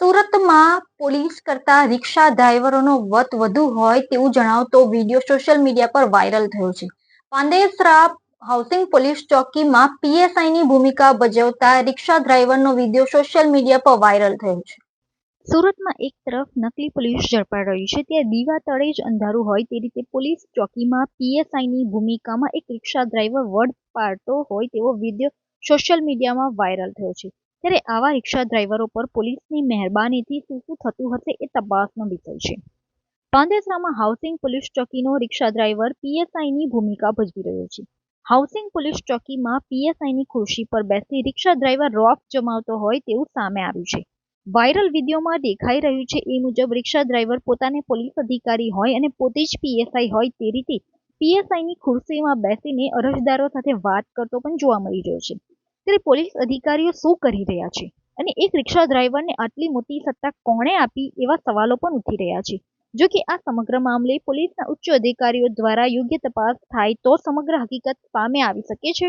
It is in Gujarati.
સુરતમાં પોલીસ કરતા રિક્ષા ડ્રાઈવરોનો વત વધુ હોય તેવું જણાવતો વીડિયો સોશિયલ મીડિયા પર વાયરલ થયો છે. પાંદેસરા હાઉસિંગ પોલીસ ચોકીમાં પીએસઆઈની ભૂમિકા ભજવતા રિક્ષા ડ્રાઈવરનો વીડિયો સોશિયલ મીડિયા પર વાયરલ થયો છે. સુરતમાં એક તરફ નકલી પોલીસ ઝડપાઈ રહી છે, ત્યાં દીવા તળે જ અંધારું હોય તે રીતે પોલીસ ચોકીમાં પીએસઆઈની ભૂમિકામાં એક રિક્ષા ડ્રાઈવર વડ પાડતો હોય તેવો વીડિયો સોશિયલ મીડિયામાં વાયરલ થયો છે. ત્યારે આવા રિક્ષા ડ્રાઈવરો પર પોલીસની મહેરબાનીથી શું શું થતું હશે એ તપાસનો વિષય છે. પાંદેસરામાં હાઉસિંગ પોલીસ ચોકીનો રિક્ષા ડ્રાઈવર પીએસઆઈની ભૂમિકા ભજવી રહ્યો છે. હાઉસિંગ પોલીસ ચોકીમાં પીએસઆઈની ખુરશી પર બેસી રિક્ષા ડ્રાઈવર રોફ જમાવતો હોય તેવું સામે આવ્યું છે. વાયરલ વિડીયોમાં દેખાઈ રહ્યું છે એ મુજબ રિક્ષા ડ્રાઈવર પોતાને પોલીસ અધિકારી હોય અને પોતે જ પીએસઆઈ હોય તે રીતે પીએસઆઈની ખુરશીમાં બેસીને અરજદારો સાથે વાત કરતો પણ જોવા મળી રહ્યો છે. ત્યારે પોલીસ અધિકારીઓ શું કરી રહ્યા છે? અને એક રિક્ષા ડ્રાઈવરને આટલી મોટી સત્તા કોણે આપી એવા સવાલો પણ ઉઠી રહ્યા છે. જો કે આ સમગ્ર મામલે પોલીસના ઉચ્ચ અધિકારીઓ દ્વારા યોગ્ય તપાસ થાય તો સમગ્ર હકીકત સામે આવી શકે છે.